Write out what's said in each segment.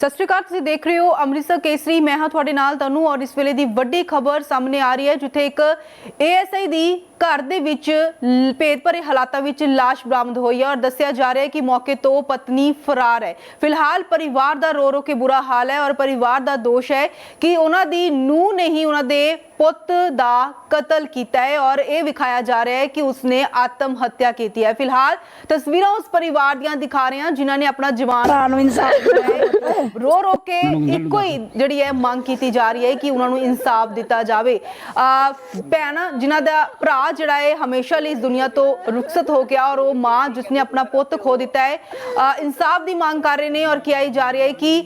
ਸਤਿ ਸ਼੍ਰੀ ਅਕਾਲ, ਤੁਸੀਂ ਦੇਖ ਰਹੇ ਹੋ ਅੰਮ੍ਰਿਤਸਰ ਕੇਸਰੀ। ਮੈਂ ਹਾਂ ਤੁਹਾਡੇ ਨਾਲ ਤੁਹਾਨੂੰ ਔਰ ਇਸ ਵੇਲੇ ਦੀ ਵੱਡੀ ਖਬਰ ਸਾਹਮਣੇ ਆ ਰਹੀ ਹੈ, ਜਿੱਥੇ ਇੱਕ ਏਐਸਆਈ ਦੀ ਘਰ ਦੇ ਵਿੱਚ ਭੇਦ ਭਰੇ ਹਾਲਾਤਾਂ ਵਿੱਚ ਲਾਸ਼ ਬਰਾਮਦ ਹੋਈ ਹੈ ਔਰ ਦੱਸਿਆ ਜਾ ਰਿਹਾ ਹੈ ਕਿ ਮੌਕੇ ਤੋਂ ਪਤਨੀ ਫਰਾਰ ਹੈ। ਫਿਲਹਾਲ ਪਰਿਵਾਰ ਦਾ ਰੋ ਰੋ ਕੇ ਬੁਰਾ ਹਾਲ ਹੈ ਔਰ ਪਰਿਵਾਰ ਦਾ ਦੋਸ਼ ਹੈ ਕਿ ਉਹਨਾਂ ਦੀ ਨੂੰਹ ਨੇ ਹੀ ਉਹਨਾਂ ਦੇ ਪੁੱਤ ਦਾ ਕਤਲ ਕੀਤਾ ਹੈ ਔਰ ਇਹ ਵਿਖਾਇਆ ਜਾ ਰਿਹਾ ਹੈ ਕਿ ਉਸਨੇ ਆਤਮ ਹੱਤਿਆ ਕੀਤੀ ਹੈ। ਫਿਲਹਾਲ ਤਸਵੀਰਾਂ ਉਸ ਪਰਿਵਾਰ ਦੀਆਂ ਦਿਖਾ ਰਹੇ ਹਾਂ ਜਿਨ੍ਹਾਂ ਨੇ ਆਪਣਾ ਜਵਾਨ ਭਰਾ ਨੂੰ ਇਨਸਾਫ ਦਿਵਾਓ ਰੋ ਰੋ ਕੇ ਇੱਕੋ ਹੀ ਜਿਹੜੀ ਹੈ ਮੰਗ ਕੀਤੀ ਜਾ ਰਹੀ ਹੈ ਕਿ ਉਹਨਾਂ ਨੂੰ ਇਨਸਾਫ ਦਿੱਤਾ ਜਾਵੇ। ਆ ਭੈਣ ਜਿਨ੍ਹਾਂ ਦਾ ਭਰਾ ਜਿਹੜਾ ਹੈ ਹਮੇਸ਼ਾ ਲਈ ਇਸ ਦੁਨੀਆ ਤੋਂ ਰੁਖਸਤ ਹੋ ਗਿਆ ਔਰ ਉਹ ਮਾਂ ਜਿਸਨੇ ਆਪਣਾ ਪੁੱਤ ਖੋ ਦਿੱਤਾ ਹੈ ਇਨਸਾਫ ਦੀ ਮੰਗ ਕਰ ਰਹੇ ਨੇ ਔਰ ਕਿਹਾ ਜਾ ਰਿਹਾ ਹੈ ਕਿ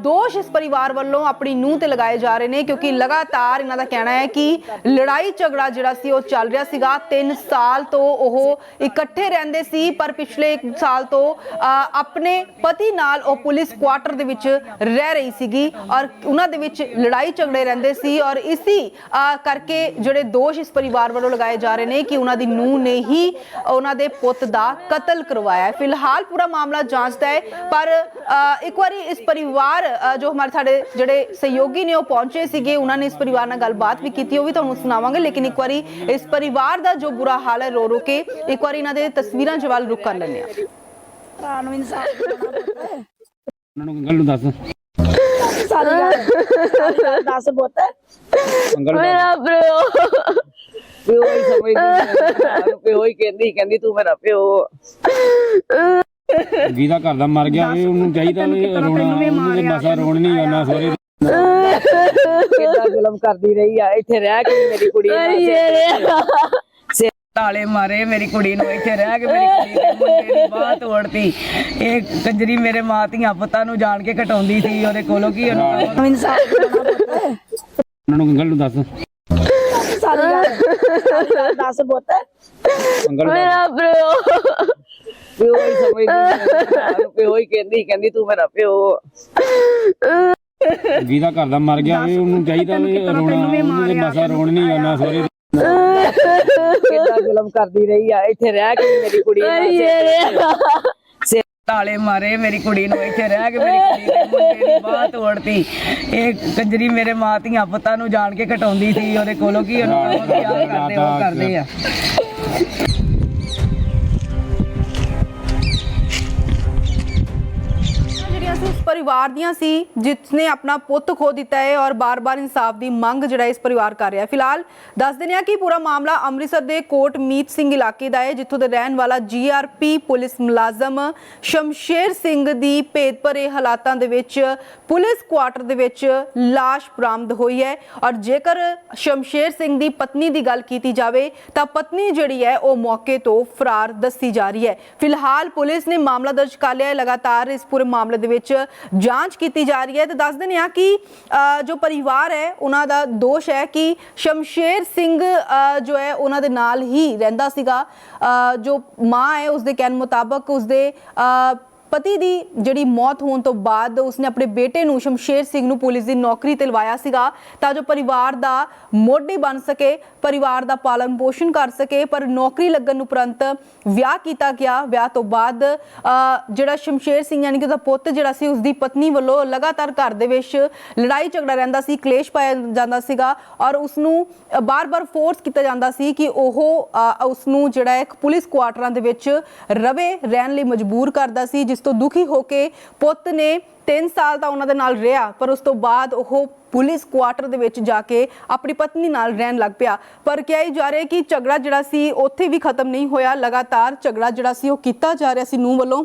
ਦੋਸ਼ ਇਸ ਪਰਿਵਾਰ ਵੱਲੋਂ ਆਪਣੀ ਨੂੰਹ ਤੇ ਲਗਾਏ ਜਾ ਰਹੇ ਨੇ ਕਿਉਂਕਿ ਲਗਾਤਾਰ ਇਹਨਾਂ ਦਾ ਕਹਿਣਾ ਹੈ ਕਿ ਲੜਾਈ ਝਗੜਾ ਜਿਹੜਾ ਸੀ ਉਹ ਚੱਲ ਰਿਹਾ ਸੀਗਾ। 3 ਸਾਲ ਤੋਂ ਉਹ ਇਕੱਠੇ ਰਹਿੰਦੇ ਸੀ ਪਰ ਪਿਛਲੇ 1 ਸਾਲ ਤੋਂ ਆ, ਆਪਣੇ ਪਤੀ ਨਾਲ ਉਹ ਪੁਲਿਸ ਕੁਆਟਰ ਦੇ ਵਿੱਚ ਰਹਿ ਰਹੀ ਸੀਗੀ ਔਰ ਉਹਨਾਂ ਦੇ ਵਿੱਚ ਲੜਾਈ ਝਗੜੇ ਰਹਿੰਦੇ ਸੀ ਔਰ ਇਸੀ ਆ, ਕਰਕੇ ਜਿਹੜੇ ਦੋਸ਼ ਇਸ ਪਰਿਵਾਰ ਵੱਲੋਂ ਲਗਾਏ ਜਾ ਰਹੇ ਨੇ ਕਿ ਉਹਨਾਂ ਦੀ ਨੂੰਹ ਨੇ ਹੀ ਉਹਨਾਂ ਦੇ ਪੁੱਤ ਦਾ ਕਤਲ ਕਰਵਾਇਆ ਹੈ। ਫਿਲਹਾਲ ਪੂਰਾ ਮਾਮਲਾ ਜਾਂਚਦਾ ਹੈ ਪਰ ਆ, ਇੱਕ ਵਾਰੀ ਇਸ ਪਰਿਵਾਰ ਆ, ਜੋ ਹਮਾਰੇ ਸਾਡੇ ਜਿਹੜੇ ਸਹਿਯੋਗੀ ਨੇ ਉਹ ਪਹੁੰਚੇ ਸੀਗੇ ਉਹਨਾਂ ਨੇ ਇਸ ਪਰਿਵਾਰ ਨਾਲ ਗੱਲਬਾਤ ਵੀ ਕੀਤੀ ਉਹ ਵੀ ਤੁਹਾਨੂੰ ਸੁਣਾਵਾਂਗੇ ਲੇਕਿਨ ਇੱਕ ਵਾਰੀ ਇਸ ਪਰਿਵਾਰ ਦਾ ਜੋ ਬੁਰਾ ਹਾਲ ਹੈ ਰੋ ਰੋ ਕੇ ਇੱਕ ਵਾਰੀ ਇਹਨਾਂ ਦੇ ਤਸਵੀਰਾਂ ਜਵਾਲ ਰੁਕ ਕਰ ਲੈਂਦੇ ਹਾਂ। ਭਰਾ ਨੂੰ ਇਨਸਾਫ ਉਹਨਾਂ ਨੂੰ ਗੱਲ ਨੂੰ ਦੱਸ। ਸਾਰੀ ਗੱਲ ਸਾਰੀ ਗੱਲ ਦੱਸ ਪੁੱਤ। ਮੰਗਲ ਮੇਰਾ ਪਿਓ। ਪਿਓ ਹੀ ਸਮਝਦੀ ਪਿਓ ਹੀ ਕਹਿੰਦੀ ਕਹਿੰਦੀ ਤੂੰ ਮੇਰਾ ਪਿਓ। ਜਿਹਦਾ ਘਰ ਦਾ ਮਰ ਗਿਆ ਇਹ ਉਹਨੂੰ ਚਾਹੀਦਾ ਵੀ ਰੋਣਾ ਉਹਨੂੰ ਤੇ ਮਸਾ ਰੋਣ ਨਹੀਂ ਆਉਣਾ ਸੋਰੇ ਕਿੱਦਾਂ ਜ਼ੁਲਮ ਕਰਦੀ ਰਹੀ ਆ ਇੱਥੇ ਰਹਿ ਕੇ ਮੇਰੀ ਕੁੜੀ ਨੂੰ ਸਿਰ ਤਾਲੇ ਮਾਰੇ ਮੇਰੀ ਕੁੜੀ ਨੂੰ ਇੱਥੇ ਰਹਿ ਕੇ ਮੇਰੀ ਕੁੜੀ ਦੇ ਮੁੰਡੇ ਦੀ ਬਾਹ ਤੋੜਤੀ। ਇਹ ਕੰਜਰੀ ਮੇਰੇ ਮਾਂ ਧੀਆਂ ਪੁੱਤਾਂ ਨੂੰ ਜਾਣ ਕੇ ਘਟਾਉਂਦੀ ਸੀ ਉਹਦੇ ਕੋਲੋਂ ਕੀ ਉਹਨੂੰ ਨੂੰ ਇਨਸਾਫ ਦਿਵਾਉਣਾ ਪੁੱਤ ਉਹਨਾਂ ਨੂੰ ਗੱਲ ਨੂੰ ਦੱਸ। ਸਾਰੀ ਗੱਲ ਦੱਸ ਪੁੱਤ। ਮੇਰਾ ਪਿਓ। ਪਿਓ ਹੀ ਸਮਝਦੀ ਪਿਓ ਹੀ ਕਹਿੰਦੀ ਕਹਿੰਦੀ ਤੂੰ ਮੇਰਾ ਪਿਓ। ਜਿਹਦਾ ਘਰ ਦਾ ਮਰ ਗਿਆ ਉਹਨੂੰ ਚਾਹੀਦਾ ਵੀ ਰੋਣਾ ਉਹਨੂੰ ਤੇ ਮਸਾ ਰੋਣ ਨਹੀਂ ਆਉਣਾ ਸੋਰੇ। ਕਿੱਦਾਂ ਜ਼ੁਲਮ ਕਰਦੀ ਰਹੀ ਆ ਇੱਥੇ ਰਹਿ ਕੇ ਵੀ ਮੇਰੀ ਕੁੜੀ ਨੂੰ ਤਾਲੇ ਮਾਰੇ ਮੇਰੀ ਕੁੜੀ ਨੂੰ ਇੱਥੇ ਰਹਿ ਕੇ ਮੇਰੀ ਕੁੜੀ ਦੇ ਮੁੰਡੇ ਦੀ ਬਾਹ ਤੋੜਤੀ। ਇਹ ਕੰਜਰੀ ਮੇਰੇ ਮਾਂ ਧੀਆਂ ਪੁੱਤਾਂ ਨੂੰ ਜਾਣ ਕੇ ਘਟਾਉਂਦੀ ਸੀ ਉਹਦੇ ਕੋਲੋਂ ਕੀ ਉਹਨੂੰ ਪਿਆਰ ਕਰਦੇ ਉਹ ਕਰਦੇ ਆ। ਪਰਿਵਾਰ ਦੀਆਂ ਸੀ, ਜਿਸਨੇ ਆਪਣਾ ਪੁੱਤ ਖੋ ਦਿੱਤਾ ਹੈ ਔਰ ਬਾਰ-ਬਾਰ ਇਨਸਾਫ ਦੀ ਮੰਗ ਜਿਹੜਾ ਇਸ ਪਰਿਵਾਰ ਕਰ ਰਿਹਾ ਫਿਲਹਾਲ ਦੱਸ ਦਿੰਦੇ ਹਾਂ ਕਿ ਪੂਰਾ ਮਾਮਲਾ ਅੰਮ੍ਰਿਤਸਰ ਦੇ ਕੋਟ ਮੀਤ ਸਿੰਘ ਇਲਾਕੇ ਦਾ ਹੈ, ਜਿੱਥੋਂ ਦੇ ਰਹਿਣ ਵਾਲਾ ਜੀਆਰਪੀ ਪੁਲਿਸ ਮੁਲਾਜ਼ਮ ਸ਼ਮਸ਼ੇਰ ਸਿੰਘ ਦੀ ਭੇਦ ਭਰੇ ਹਾਲਾਤਾਂ ਦੇ ਵਿੱਚ ਪੁਲਿਸ ਕੁਆਟਰ ਦੇ ਵਿੱਚ ਲਾਸ਼ ਬਰਾਮਦ ਹੋਈ ਹੈ ਔਰ ਜੇਕਰ ਸ਼ਮਸ਼ੇਰ ਸਿੰਘ ਦੀ ਪਤਨੀ ਦੀ ਗੱਲ ਕੀਤੀ ਜਾਵੇ ਤਾਂ ਪਤਨੀ ਜਿਹੜੀ ਹੈ ਉਹ ਮੌਕੇ ਤੋਂ ਫਰਾਰ ਦੱਸੀ ਜਾ ਰਹੀ ਹੈ। ਫਿਲਹਾਲ ਪੁਲਿਸ ਨੇ ਮਾਮਲਾ ਦਰਜ ਕਰ ਲਿਆ ਹੈ। ਲਗਾਤਾਰ ਇਸ ਪੂਰੇ ਮਾਮਲੇ ਦੇ ਵਿੱਚ ਜਾਂਚ ਕੀਤੀ ਜਾ ਰਹੀ ਹੈ ਤੇ ਦੱਸ ਦਿੰਦੇ ਹਾਂ ਕਿ ਅ, ਜੋ ਪਰਿਵਾਰ ਹੈ ਉਹਨਾਂ ਦਾ ਦੋਸ਼ ਹੈ ਕਿ ਸ਼ਮਸ਼ੇਰ ਸਿੰਘ ਅ, ਜੋ ਹੈ ਉਹਨਾਂ ਦੇ ਨਾਲ ਹੀ ਰਹਿੰਦਾ ਸੀਗਾ। ਅ, ਜੋ ਮਾਂ ਹੈ ਉਸਦੇ ਕਹਿਣ ਮੁਤਾਬਕ ਉਸਦੇ ਅ, ਪਤੀ ਦੀ ਜਿਹੜੀ ਮੌਤ ਹੋਣ ਤੋਂ ਬਾਅਦ ਉਸਨੇ ਆਪਣੇ ਬੇਟੇ ਨੂੰ ਸ਼ਮਸ਼ੇਰ ਸਿੰਘ ਨੂੰ ਪੁਲਿਸ ਦੀ ਨੌਕਰੀ ਤੇ ਲਵਾਇਆ ਸੀਗਾ ਤਾਂ ਜੋ ਪਰਿਵਾਰ ਦਾ ਮੋਢੀ ਬਣ ਸਕੇ ਪਰਿਵਾਰ ਦਾ ਪਾਲਣ ਪੋਸ਼ਣ ਕਰ ਸਕੇ ਪਰ ਨੌਕਰੀ ਲੱਗਣ ਉਪਰੰਤ ਵਿਆਹ ਕੀਤਾ ਗਿਆ। ਵਿਆਹ ਤੋਂ ਬਾਅਦ ਜਿਹੜਾ ਸ਼ਮਸ਼ੇਰ ਸਿੰਘ ਯਾਨੀ ਕਿ ਉਹਦਾ ਪੁੱਤ ਜਿਹੜਾ ਸੀ ਉਸਦੀ ਪਤਨੀ ਵੱਲੋਂ ਲਗਾਤਾਰ ਘਰ ਦੇ ਵਿੱਚ ਲੜਾਈ ਝਗੜਾ ਰਹਿੰਦਾ ਸੀ ਕਲੇਸ਼ ਪਾਇਆ ਜਾਂਦਾ ਸੀਗਾ ਔਰ ਉਸ ਨੂੰ ਬਾਰ-ਬਾਰ ਫੋਰਸ ਕੀਤਾ ਜਾਂਦਾ ਸੀ ਕਿ ਉਹ ਅ, ਉਸ ਨੂੰ ਜਿਹੜਾ ਇੱਕ ਪੁਲਿਸ ਕੁਆਟਰਾਂ ਦੇ ਵਿੱਚ ਰਵੇ ਰਹਿਣ ਲਈ ਮਜਬੂਰ ਕਰਦਾ ਸੀ ਜਿਸ ਤੋਂ ਦੁਖੀ ਹੋ ਕੇ ਪੁੱਤ ਨੇ 3 ਸਾਲ ਤਾਂ ਉਹਨਾਂ ਦੇ ਨਾਲ ਰਿਹਾ ਪਰ ਉਸ ਤੋਂ ਬਾਅਦ ਉਹ ਪੁਲਿਸ ਕੁਆਟਰ ਦੇ ਵਿੱਚ ਜਾ ਕੇ ਆਪਣੀ ਪਤਨੀ ਨਾਲ ਰਹਿਣ ਲੱਗ ਪਿਆ। ਪਰ ਕਿਹਾ ਹੀ ਜਾ ਰਿਹਾ ਕਿ ਝਗੜਾ ਜਿਹੜਾ ਸੀ ਉੱਥੇ ਵੀ ਖਤਮ ਨਹੀਂ ਹੋਇਆ। ਲਗਾਤਾਰ ਝਗੜਾ ਜਿਹੜਾ ਸੀ ਉਹ ਕੀਤਾ ਜਾ ਰਿਹਾ ਸੀ ਨੂੰ ਵੱਲੋਂ।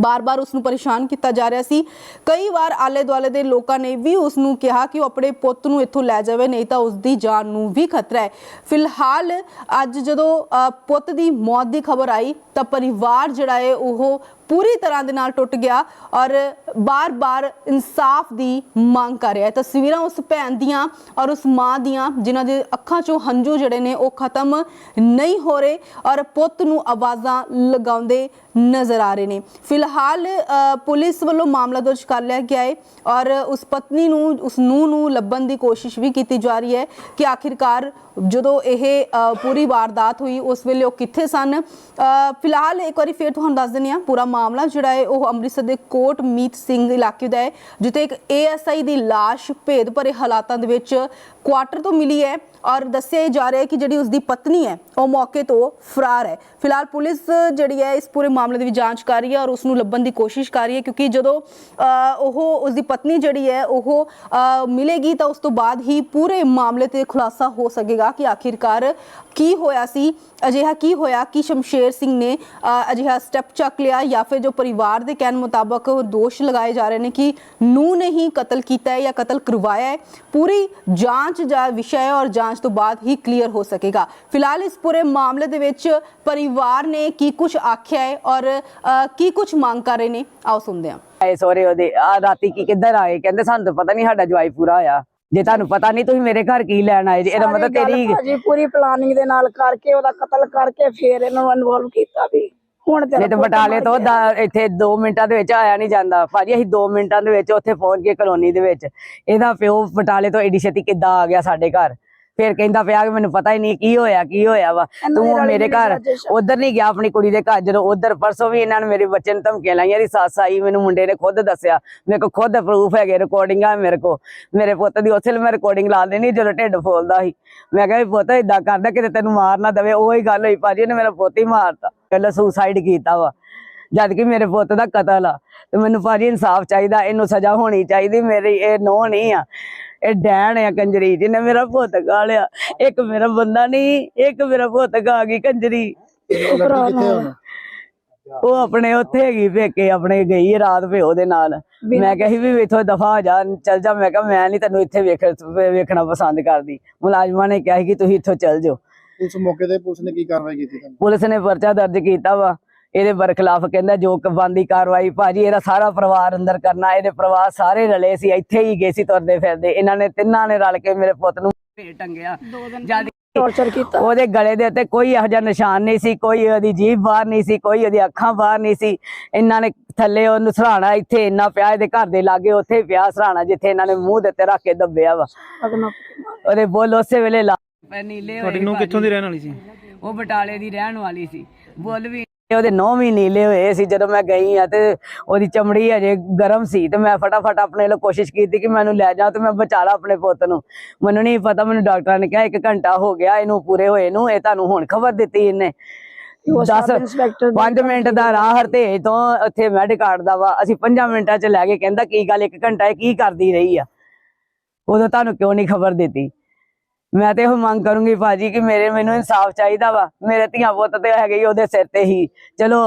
ਬਾਰ-ਬਾਰ ਉਸ ਨੂੰ ਪਰੇਸ਼ਾਨ ਕੀਤਾ ਜਾ ਰਿਹਾ ਸੀ। ਕਈ ਵਾਰ ਆਲੇ ਦੁਆਲੇ ਦੇ ਲੋਕਾਂ ਨੇ ਵੀ ਉਸ ਨੂੰ ਕਿਹਾ ਕਿ ਉਹ ਆਪਣੇ ਪੁੱਤ ਨੂੰ ਇੱਥੋਂ ਲੈ ਜਾਵੇ ਨਹੀਂ ਤਾਂ ਉਸ ਦੀ ਜਾਨ ਨੂੰ ਵੀ ਖਤਰਾ ਹੈ। ਫਿਲਹਾਲ ਅੱਜ ਜਦੋਂ ਅ, ਪੁੱਤ ਦੀ ਮੌਤ ਦੀ ਖਬਰ ਆਈ ਤਾਂ ਪਰਿਵਾਰ ਜਿਹੜਾ ਹੈ ਉਹ ਪੂਰੀ ਤਰ੍ਹਾਂ ਦੇ ਨਾਲ ਟੁੱਟ ਗਿਆ ਔਰ ਬਾਰ-ਬਾਰ ਇਨਸਾਫ ਦੀ ਮੰਗ ਕਰ ਰਿਹਾ ਹੈ। ਤਸਵੀਰਾਂ ਉਸ ਭੈਣ ਦੀਆਂ ਔਰ ਉਸ ਮਾਂ ਦੀਆਂ, ਜਿਨ੍ਹਾਂ ਦੇ ਅੱਖਾਂ 'ਚੋਂ ਹੰਝੂ ਜਿਹੜੇ ਨੇ, ਉਹ ਖਤਮ ਨਹੀਂ ਹੋ ਰਹੇ ਔਰ ਪੁੱਤ ਨੂੰ ਆਵਾਜ਼ਾਂ ਲਗਾਉਂਦੇ ਨਜ਼ਰ ਆ ਰਹੇ ਨੇ। ਫਿਲਹਾਲ ਪੁਲਿਸ ਵੱਲੋਂ ਮਾਮਲਾ ਦਰਜ ਕਰ ਲਿਆ ਗਿਆ ਹੈ ਔਰ ਉਸ ਪਤਨੀ ਨੂੰ, ਉਸ ਨੂੰ ਨੂੰ ਲੱਭਣ ਦੀ ਕੋਸ਼ਿਸ਼ ਵੀ ਕੀਤੀ ਜਾ ਰਹੀ ਹੈ ਕਿ ਆਖਿਰਕਾਰ ਜਦੋਂ ਇਹ ਪੂਰੀ ਵਾਰਦਾਤ ਹੋਈ, ਉਸ ਵੇਲੇ ਉਹ ਕਿੱਥੇ ਸਨ? ਫਿਲਹਾਲ ਇੱਕ ਵਾਰੀ ਫੇਰ ਤੁਹਾਨੂੰ ਦੱਸ ਦਿੰਦੇ ਹਾਂ, ਪੂਰਾ ਮਾਮਲਾ ਜਿਹੜਾ ਹੈ, ਉਹ ਅੰਮ੍ਰਿਤਸਰ ਦੇ ਕੋਟ ਮੀਤ ਸਿੰਘ ਇਲਾਕੇ ਦਾ ਹੈ, ਜਿੱਥੇ ਇੱਕ ਏਐਸਆਈ ਦੀ ਲਾਸ਼ ਭੇਦ ਭਰੇ ਹਾਲਾਤਾਂ ਦੇ ਵਿੱਚ ਕੁਆਟਰ ਤੋਂ ਮਿਲੀ ਹੈ ਔਰ ਦੱਸਿਆ ਜਾ ਰਿਹਾ ਹੈ ਕਿ ਜਿਹੜੀ ਉਸ ਦੀ ਪਤਨੀ ਹੈ, ਉਹ ਮੌਕੇ ਤੋਂ ਫਰਾਰ ਹੈ। ਫਿਲਹਾਲ ਪੁਲਿਸ ਜਿਹੜੀ ਹੈ, ਇਸ ਪੂਰੇ ਮਾਮਲੇ ਦੀ ਜਾਂਚ ਕਰ ਰਹੀ ਹੈ ਔਰ ਉਸ ਨੂੰ ਲੱਭਣ ਦੀ ਕੋਸ਼ਿਸ਼ ਕਰ ਰਹੀ ਹੈ, ਕਿਉਂਕਿ ਜਦੋਂ ਉਹ ਉਸ ਦੀ ਪਤਨੀ ਜਿਹੜੀ ਹੈ, ਉਹ ਮਿਲੇਗੀ ਤਾਂ ਉਸ ਤੋਂ ਬਾਅਦ ਹੀ ਪੂਰੇ ਮਾਮਲੇ ਤੇ ਖੁਲਾਸਾ ਹੋ ਸਕੇਗਾ। ਕਿ ਆਖਿਰਕਾਰ ਕੀ ਹੋਇਆ ਸੀ, ਅਜਿਹਾ ਕੀ ਹੋਇਆ, ਕਿ ਸ਼ਮਸ਼ੇਰ ਸਿੰਘ ਨੇ ਅਜਿਹਾ ਸਟੈਪ ਚੱਕ ਲਿਆ ਜਾਂ ਫਿਰ ਜੋ ਪਰਿਵਾਰ ਦੇ ਕਹਿਣ ਮੁਤਾਬਕ ਦੋਸ਼ ਲਗਾਏ ਜਾ ਰਹੇ ਨੇ ਕਿ ਨੂੰ ਨੇ ਹੀ ਕਤਲ ਕੀਤਾ ਹੈ ਜਾਂ ਕਤਲ ਕਰਵਾਇਆ ਹੈ, ਪੂਰੀ ਜਾਂਚ ਦਾ ਵਿਸ਼ਾ ਹੈ ਔਰ ਜਾਂਚ ਤੋਂ ਬਾਅਦ ਹੀ ਕਲੀਅਰ ਹੋ ਸਕੇਗਾ। ਫਿਲਹਾਲ ਇਸ ਪੂਰੇ ਮਾਮਲੇ ਦੇ ਵਿੱਚ ਪਰਿਵਾਰ ਨੇ ਕੀ ਕੁਝ ਆਖਿਆ ਹੈ ਔਰ ਕੀ ਕੁਝ ਮੰਗ ਕਰ ਰਹੇ ਨੇ? ਆਓ ਸੁਣਦੇ ਹਾਂ। ਆਏ ਸੋਰੇ ਉਹਦੇ ਆ ਰਾਤੀ ਕੀ ਕਿੱਧਰ ਆਏ? ਕਹਿੰਦੇ ਸਾਨੂੰ ਤਾਂ ਪਤਾ ਨਹੀਂ ਸਾਡਾ ਜਵਾਈ ਪੂਰਾ ਹੋਇਆ। ਜੇ ਤੁਹਾਨੂੰ ਪਤਾ ਨਹੀਂ ਤੁਸੀਂ ਮੇਰੇ ਘਰ ਕੀ ਲੈਣ ਆਏ ਜੀ? ਇਹਦਾ ਮਤਲਬ ਤੇਰੀ ਭਾਜੀ ਪੂਰੀ ਪਲਾਨਿੰਗ ਦੇ ਨਾਲ ਕਰਕੇ ਉਹਦਾ ਕਤਲ ਕਰਕੇ ਫੇਰ ਇਹਨਾਂ ਨੂੰ ਇਨਵੋਲਵ ਕੀਤਾ ਵੀ। ਹੁਣ ਤੇ ਪੁੱਤ ਬਟਾਲੇ ਤੋਂ ਇੱਥੇ 2 ਮਿੰਟਾਂ ਦੇ ਵਿੱਚ ਆਇਆ ਨਹੀਂ ਜਾਂਦਾ। ਭਾਜੀ ਅਸੀਂ 2 ਮਿੰਟਾਂ ਦੇ ਵਿੱਚ ਉੱਥੇ ਪਹੁੰਚ ਗਏ ਕਲੋਨੀ ਦੇ ਵਿੱਚ। ਇਹਦਾ ਪਿਓ ਬਟਾਲੇ ਤੋਂ ਏਡੀ ਛੇਤੀ ਕਿੱਦਾਂ ਆ ਗਿਆ ਸਾਡੇ ਘਰ? ਫਿਰ ਕਹਿੰਦਾ ਪਿਆ ਕਿ ਮੈਨੂੰ ਪਤਾ ਹੀ ਨਹੀਂ ਕੀ ਹੋਇਆ ਕੀ ਹੋਇਆ ਵਾ। ਇਹਨਾਂ ਤੂੰ ਮੇਰੇ ਘਰ। ਉਧਰ ਨਹੀਂ ਗਿਆ ਆਪਣੀ ਕੁੜੀ ਦੇ ਘਰ। ਜਦੋਂ ਉਧਰ ਪਰਸੋਂ ਵੀ ਇਹਨਾਂ ਨੇ ਮੇਰੇ ਬੱਚੇ ਨੂੰ ਧਮਕੀਆਂ ਲਾਈਆਂ ਦੀ ਸੱਸ ਆਈ ਮੈਨੂੰ ਮੁੰਡੇ ਨੇ ਖੁਦ ਦੱਸਿਆ। ਮੇਰੇ ਕੋਲ ਖੁਦ ਪ੍ਰੂਫ ਹੈਗੇ ਰਿਕਾਰਡਿੰਗਾਂ ਮੇਰੇ ਕੋਲ। ਮੇਰੇ ਪੁੱਤ ਦੀ ਉਸੇ ਮੈਂ ਰਿਕਾਰਡਿੰਗ ਲਾ ਦੇਣੀ ਜਦੋਂ ਢਿੱਡ ਫੋਲਦਾ ਸੀ। ਮੈਂ ਕਿਹਾ ਵੀ ਪੁੱਤ ਇਦਾਂ ਕਰਦਾ ਕਿਤੇ ਤੈਨੂੰ ਮਾਰ ਨਾ ਦਵੇ ਉਹੀ ਗੱਲ ਹੋਈ ਭਾਜੀ ਨੇ ਮੇਰਾ ਪੁੱਤ ਹੀ ਮਾਰਤਾ। ਪਹਿਲਾਂ ਸੁਸਾਈਡ ਕੀਤਾ ਵਾ। ਜਦ ਕਿ ਮੇਰੇ ਪੁੱਤ ਦਾ ਕਤਲ ਆ। ਤੇ ਮੈਨੂੰ ਭਾਜੀ ਇਨਸਾਫ ਚਾਹੀਦਾ ਇਹਨੂੰ ਸਜ਼ਾ ਹੋਣੀ ਚਾਹੀਦੀ ਮੇਰੀ ਇਹ ਨੋ ਨਹੀਂ ਆ। ਇਹ ਡੈਣ ਆ ਕੰਜਰੀ ਜਿਹਨੇ ਮੇਰਾ ਪੁੱਤ ਖਾ ਲਿਆ। ਇੱਕ ਮੇਰਾ ਬੰਦਾ ਨਹੀਂ ਇੱਕ ਮੇਰਾ ਪੁੱਤ ਖਾ ਗਈ ਕੰਜਰੀ। ਉਹ ਆਪਣੇ ਉੱਥੇ ਹੈਗੀ ਪੇਕੇ ਆਪਣੇ ਗਈ ਰਾਤ ਪਿਓ ਦੇ ਨਾਲ। ਮੈਂ ਕਿਹਾ ਸੀ ਵੀ ਇੱਥੋਂ ਦਫਾ ਹੋ ਜਾ ਚੱਲ ਜਾ। ਮੈਂ ਕਿਹਾ ਮੈਂ ਨਹੀਂ ਤੈਨੂੰ ਇੱਥੇ ਵੇਖ ਵੇਖਣਾ ਪਸੰਦ ਕਰਦੀ। ਮੁਲਾਜ਼ਮਾਂ ਨੇ ਕਿਹਾ ਕਿ ਤੁਸੀਂ ਇੱਥੋਂ ਚੱਲ ਜਾਓ। ਉਸ ਮੌਕੇ ਤੇ ਪੁਲਿਸ ਨੇ ਕੀ ਕਾਰਵਾਈ ਕੀਤੀ ਪੁਲਿਸ ਨੇ ਪਰਚਾ ਦਰਜ ਕੀਤਾ ਵਾ। ਇਹਦੇ ਬਰਖਲਾਫ ਕਹਿੰਦਾ ਜੋ ਬੰਦੀ ਕਾਰਵਾਈ ਭਾਜੀ ਇਹਦਾ ਸਾਰਾ ਪਰਿਵਾਰ ਅੰਦਰ ਕਰਨਾ ਇਹਦੇ ਪਰਿਵਾਰ ਸਾਰੇ ਰਲੇ ਸੀ ਇੱਥੇ ਹੀ ਗਏ ਸੀ ਤੁਰਦੇ ਫਿਰਦੇ। ਇਹਨਾਂ ਨੇ ਤਿੰਨਾਂ ਨੇ ਰਲ ਕੇ ਮੇਰੇ ਪੁੱਤ ਨੂੰ ਭੇਟ ਟੰਗਿਆ। ਜਦ ਟੌਰਚਰ ਕੀਤਾ। ਉਹਦੇ ਗਲੇ ਦੇ ਉੱਤੇ ਕੋਈ ਇਹੋ ਜਿਹਾ ਨਿਸ਼ਾਨ ਨਹੀਂ ਸੀ ਕੋਈ ਉਹਦੀ ਜੀਭ ਬਾਹਰ ਨਹੀਂ ਸੀ ਕੋਈ ਉਹਦੀ ਅੱਖਾਂ ਬਾਹਰ ਨਹੀਂ ਸੀ। ਇਹਨਾਂ ਨੇ ਥੱਲੇ ਉਹਨੂੰ ਸਰਾਣਾ ਇੱਥੇ ਇੰਨਾ ਪਿਆ ਇਹਦੇ ਘਰ ਦੇ ਲਾਗੇ ਉੱਥੇ ਪਿਆ ਸਰਾਣਾ ਜਿੱਥੇ ਇਹਨਾਂ ਨੇ ਮੂੰਹ ਦੇ ਉੱਤੇ ਰੱਖ ਕੇ ਦੱਬਿਆ ਵਾ। ਉਹਦੇ ਬੁੱਲ ਉਸੇ ਵੇਲੇ ਲਾ ਪੈ ਨੀਲੇ ਹੋਏ ਤੁਹਾਡੀ ਨੂੰ ਕਿੱਥੋਂ ਦੀ ਰਹਿਣ ਵਾਲੀ ਸੀ? ਉਹ ਬਟਾਲੇ ਦੀ ਰਹਿਣ ਵਾਲੀ ਸੀ। ਬੁੱਲ ਵੀ ਉਹਦੇ ਨੌ ਵੀ ਨੀਲੇ ਹੋਏ ਸੀ ਜਦੋਂ ਮੈਂ ਗਈ ਆ ਤੇ ਉਹਦੀ ਚਮੜੀ ਅਜੇ ਗਰਮ ਸੀ ਤੇ ਮੈਂ ਫਟਾਫਟ ਆਪਣੇ ਲਈ ਕੋਸ਼ਿਸ਼ ਕੀਤੀ ਕਿ ਮੈਨੂੰ ਲੈ ਜਾ ਤੇ ਮੈਂ ਬਚਾ ਲਾ ਆਪਣੇ ਪੁੱਤ ਨੂੰ। ਮੈਨੂੰ ਨਹੀਂ ਪਤਾ ਮੈਨੂੰ ਡਾਕਟਰਾਂ ਨੇ ਕਿਹਾ 1 ਘੰਟਾ ਹੋ ਗਿਆ ਇਹਨੂੰ ਪੂਰੇ ਹੋਏ ਨੂੰ ਇਹ ਤੁਹਾਨੂੰ ਹੁਣ ਖਬਰ ਦਿੱਤੀ ਇਹਨੇ। 10 ਇੰਸਪੈਕਟਰ 5 ਮਿੰਟ ਦਾ ਰਾਹ ਹਰਤੇ ਤੋਂ ਉੱਥੇ ਮੈਡੀਕਾਰਡ ਦਾ ਵਾ। ਅਸੀਂ 5 ਮਿੰਟਾਂ ਚ ਲੈ ਕੇ ਕਹਿੰਦਾ ਕੀ ਗੱਲ 1 ਘੰਟਾ ਇਹ ਕੀ ਕਰਦੀ ਰਹੀ ਆ? ਉਦੋਂ ਤੁਹਾਨੂੰ ਕਿਉਂ ਨਹੀਂ ਖਬਰ ਦਿੱਤੀ? ਮੈਂ ਤੇ ਇਹ ਮੰਗ ਕਰੂੰਗੀ ਭਾਜੀ ਕਿ ਮੇਰੇ ਮੈਨੂੰ ਇਨਸਾਫ ਚਾਹੀਦਾ ਵਾ। ਮੇਰੇ ਧੀਆਂ ਪੁੱਤ ਤੇ ਹੈਗੇ ਹੀ ਉਹਦੇ ਸਿਰ ਤੇ ਹੀ। ਚਲੋ,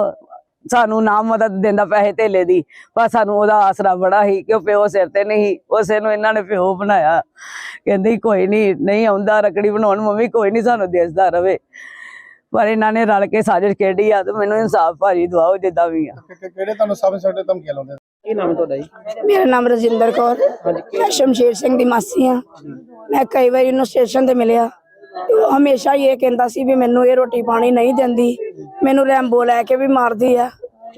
ਸਾਨੂੰ ਨਾ ਮਦਦ ਦਿੰਦਾ ਪੈਸੇ ਧੇਲੇ ਦੀ, ਪਰ ਸਾਨੂੰ ਉਹਦਾ ਆਸਰਾ ਬੜਾ ਹੀ ਕਿ ਉਹ ਪਿਓ ਸਿਰ ਤੇ ਨਹੀਂ, ਉਸੇ ਨੂੰ ਇਹਨਾਂ ਨੇ ਪਿਓ ਬਣਾਇਆ। ਕਹਿੰਦੀ ਕੋਈ ਨਹੀਂ ਨਹੀਂ ਆਉਂਦਾ ਰਕੜੀ ਬਣਾਉਣ ਮੰਮੀ ਕੋਈ ਨਹੀਂ ਸਾਨੂੰ ਦੇਸਦਾ ਰਵੇ। ਪਰ ਇਹਨਾਂ ਨੇ ਰਲ ਕੇ ਸਾਜ਼ਿਸ਼ ਖੇਡੀ ਆ ਤੇ ਮੈਨੂੰ ਇਨਸਾਫ ਭਾਜੀ ਦਵਾਓ ਜਿੱਦਾਂ ਵੀ ਆ। ਕਿਹੜੇ ਤੁਹਾਨੂੰ ਸਬ ਇੰਸਪੈਕਟਰ ਧਮਕੀਆਂ ਲਾਉਂਦੇ? ਕੀ ਨਾਮ ਤੁਹਾਡਾ ਜੀ? ਮੇਰਾ ਨਾਮ ਰਜਿੰਦਰ ਕੌਰ। ਮੈਂ ਸ਼ਮਸ਼ੇਰ ਸਿੰਘ ਦੀ ਮਾਸੀ ਆ ਮੈਂ ਕਈ ਵਾਰੀ ਉਹਨੂੰ ਸਟੇਸ਼ਨ ਤੇ ਮਿਲਿਆ। ਤੇ ਉਹ ਹਮੇਸ਼ਾ ਹੀ ਇਹ ਕਹਿੰਦਾ ਸੀ ਵੀ ਮੈਨੂੰ ਇਹ ਰੋਟੀ ਪਾਣੀ ਨਹੀਂ ਦਿੰਦੀ। ਮੈਨੂੰ ਰੈਂਬੋ ਲੈ ਕੇ ਵੀ ਮਾਰਦੀ ਆ।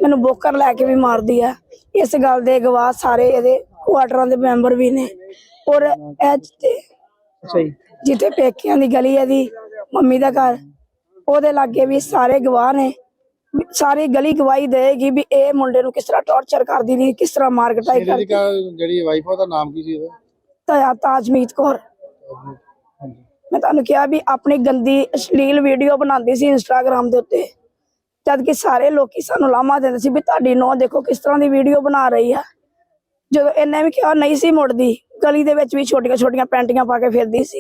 ਮੈਨੂੰ ਬੋਕਰ ਲੈ ਕੇ ਵੀ ਮਾਰਦੀ ਆ। ਇਸ ਗੱਲ ਦੇ ਗਵਾਹ ਸਾਰੇ ਇਹਦੇ ਕੁਆਟਰਾਂ ਦੇ ਮੈਂਬਰ ਵੀ ਨੇ। ਔਰ ਇਹ ਜਿੱਥੇ ਅੱਛਾ ਜੀ। ਜਿੱਥੇ ਪੇਕਿਆਂ ਦੀ ਗਲੀ ਹੈ ਦੀ ਮੰਮੀ ਦਾ ਘਰ ਉਹਦੇ ਲਾਗੇ ਵੀ ਸਾਰੇ ਗਵਾਹ ਨੇ। ਸਾਰੀ ਗਲੀ ਗਵਾਹੀ ਦੇਗੀ ਵੀ ਇਹ ਮੁੰਡੇ ਨੂੰ ਕਿਸ ਤਰ੍ਹਾਂ ਟੌਰਚਰ ਕਰਦੀ ਨਹੀਂ ਕਿਸ ਤਰ੍ਹਾਂ ਮਾਰ ਕਟਾਈ ਇਹਦੀ ਕਰਦੀ ਕਾ- ਜਿਹੜੀ ਵਾਈਫ ਉਹਦਾ ਨਾਮ ਕੀ ਸੀ ਉਹਦਾ? ਤਾਂ ਤਾਜਮੀਤ ਕੌਰ। ਹਾਂਜੀ। ਮੈਂ ਤੁਹਾਨੂੰ ਕਿਹਾ ਵੀ ਆਪਣੀ ਗੰਦੀ ਅਸ਼ਲੀਲ ਵੀਡੀਓ ਬਣਾਉਂਦੀ ਸੀ ਇੰਸਟਾਗ੍ਰam ਦੇ ਉੱਤੇ। ਜਦ ਕਿ ਸਾਰੇ ਲੋਕੀ ਸਾਨੂੰ ਲਾਮਾ ਦਿੰਦੇ ਸੀ ਵੀ ਤੁਹਾਡੀ ਨੌ ਦੇਖੋ ਕਿਸ ਤਰ੍ਹਾਂ ਦੀ ਵੀਡੀਓ ਬਣਾ ਰਹੀ ਆ। ਜਦੋਂ ਇਹਨੇ ਵੀ ਕਿਹਾ ਨਹੀਂ ਸੀ ਮੁੜਦੀ ਗਲੀ ਦੇ ਵਿੱਚ ਵੀ ਛੋਟੀਆਂ ਛੋਟੀਆਂ ਪੈਂਟੀਆਂ ਪਾ ਕੇ ਫਿਰਦੀ ਸੀ।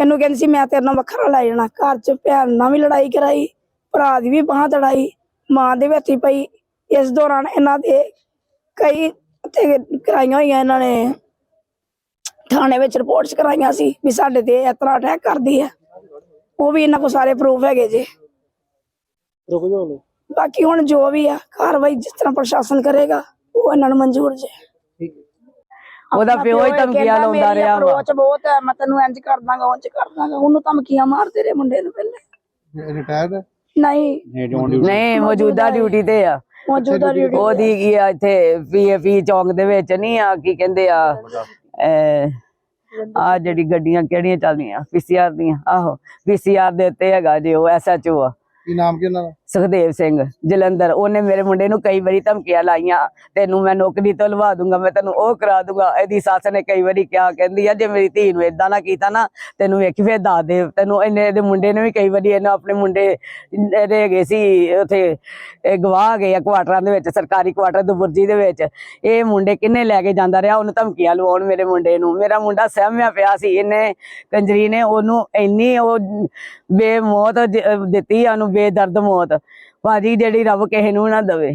ਇਹਨੂੰ ਕਹਿੰਦੀ ਸੀ ਮੈਂ ਤੇਰੇ ਨਾਲ ਵੱਖਰਾ ਲੈ ਜਾਣਾ ਘਰ 'ਚ ਭੈਣ ਨਾਲ ਵੀ ਲੜਾਈ ਕਰਾਈ। ਭਰਾ ਦੀ ਵੀ ਬਾਂਹ ਤੜਾਈ ਮਾਂ ਦੇ ਵੀ ਹੱਥੀ ਪਈ। ਇਸ ਦੌਰਾਨ ਇਹਨਾਂ ਦੇ ਕਈ ਤੇ ਕਰਾਈਆਂ ਹੋਈਆਂ ਇਹਨਾਂ ਨੇ। ਥਾਣੇ ਵਿੱਚ ਰਿਪੋਰਟਸ ਕਰਾਈਆਂ ਸੀ ਵੀ ਸਾਡੇ ਤੇ ਇਸ ਤਰ੍ਹਾਂ ਅਟੈਕ ਕਰਦੀ ਹੈ। ਉਹ ਵੀ ਇਹਨਾਂ ਕੋਲ ਸਾਰੇ ਪ੍ਰੂਫ ਹੈਗੇ ਜੇ। ਰੁਕ ਜਾਓ ਹਲੇ। ਬਾਕੀ ਹੁਣ ਜੋ ਵੀ ਆ ਕਾਰਵਾਈ ਜਿਸ ਤਰ੍ਹਾਂ ਪ੍ਰਸ਼ਾਸਨ ਕਰੇਗਾ ਉਹ ਇਹਨਾਂ ਨੂੰ ਮਨਜ਼ੂਰ ਜੇ। ਹੈ। ਉਹਦਾ ਪਿਓ ਹੀ ਧਮਕੀਆਂ ਲਾਉਂਦਾ ਰਿਹਾ ਵਾ। ਅਪਰੋਚ ਬਹੁਤ ਹੈ ਮੈਂ ਤੈਨੂੰ ਇੰਜ ਕਰ ਦਾਂਗਾ ਉਂਝ ਕਰ ਦਾਂਗਾ ਉਹਨੂੰ ਧਮਕੀਆਂ ਮਾਰਦੇ ਰਹੇ ਮੁੰਡੇ ਨੂੰ ਪਹਿਲੇ। ਰਿਟਾਇਰਡ ਨਹੀਂ। ਨਹੀਂ ਮੌਜੂਦਾ ਡਿਊਟੀ ਤੇ ਆ। ਮੌਜੂਦਾ ਡਿਊਟੀ ਉਹਦੀ ਕੀ ਆ ਇੱਥੇ ਪੀਏਪੀ ਚੌਂਕ ਦੇ ਵਿੱਚ ਨਹੀਂ ਆ ਕੀ ਕਹਿੰਦੇ ਆ ਆ ਜਿਹੜੀ ਗੱਡੀਆਂ ਕਿਹੜੀਆਂ ਚੱਲਦੀਆਂ ਪੀਸੀਆਰ ਦੀਆਂ ਆਹੋ ਪੀਸੀਆਰ ਦੇ ਉੱਤੇ ਹੈਗਾ ਜੇ ਉਹ ਐਸਐਚਓ ਆ। ਕੀ ਨਾਮ ਕੀ ਉਹਨਾਂ ਦਾ? ਸੁਖਦੇਵ ਸਿੰਘ ਜਲੰਧਰ। ਉਹਨੇ ਮੇਰੇ ਮੁੰਡੇ ਨੂੰ ਕਈ ਵਾਰੀ ਧਮਕੀਆਂ ਲਾਈਆਂ, ਤੈਨੂੰ ਮੈਂ ਨੌਕਰੀ ਤੋਂ ਲਵਾ ਦੂੰਗਾ, ਮੈਂ ਤੈਨੂੰ ਉਹ ਕਰਾ ਦੂੰਗਾ। ਇਹਦੀ ਸੱਸ ਨੇ ਕਈ ਵਾਰੀ ਕਿਹਾ, ਕਹਿੰਦੀ ਆ, ਜੇ ਮੇਰੀ ਧੀ ਨੂੰ ਇਦਾਂ ਨਾ ਕੀਤਾ ਨਾ, ਤੈਨੂੰ ਵੇਖੀ ਫੇਰ ਦੱਸ ਦੇ। ਤੈਨੂੰ ਇਹਨੇ, ਇਹਦੇ ਮੁੰਡੇ ਨੇ ਵੀ ਕਈ ਵਾਰੀ ਇਹਨੂੰ ਆਪਣੇ ਮੁੰਡੇ, ਇਹਦੇ ਗਏ ਸੀ, ਉਥੇ, ਇਹ ਗਵਾਹ ਗਏ ਆ ਕੁਆਟਰਾਂ ਦੇ ਵਿੱਚ, ਸਰਕਾਰੀ ਕੁਆਟਰ ਦੁਬੁਰਜੀ ਦੇ ਵਿੱਚ। ਇਹ ਮੁੰਡੇ ਕਿੰਨੇ ਲੈ ਕੇ ਜਾਂਦਾ ਰਿਹਾ, ਉਹਨੂੰ ਧਮਕੀਆਂ ਲਵਾਉਣ ਮੇਰੇ ਮੁੰਡੇ ਨੂੰ। ਮੇਰਾ ਮੁੰਡਾ ਸਹਿਮਿਆ ਪਿਆ ਸੀ, ਇਹਨੇ ਕੰਜਰੀ ਨੇ ਉਹਨੂੰ ਇੰਨੀ ਉਹ ਬੇਮੌਤ ਦਿੱਤੀ ਆ, ਉਹਨੂੰ ਬੇਦਰਦ ਮੌਤ। ਭਾਜੀ ਜਿਹੜੀ ਰੱਬ ਕਿਸੇ ਨੂੰ ਨਾ ਦਵੇ।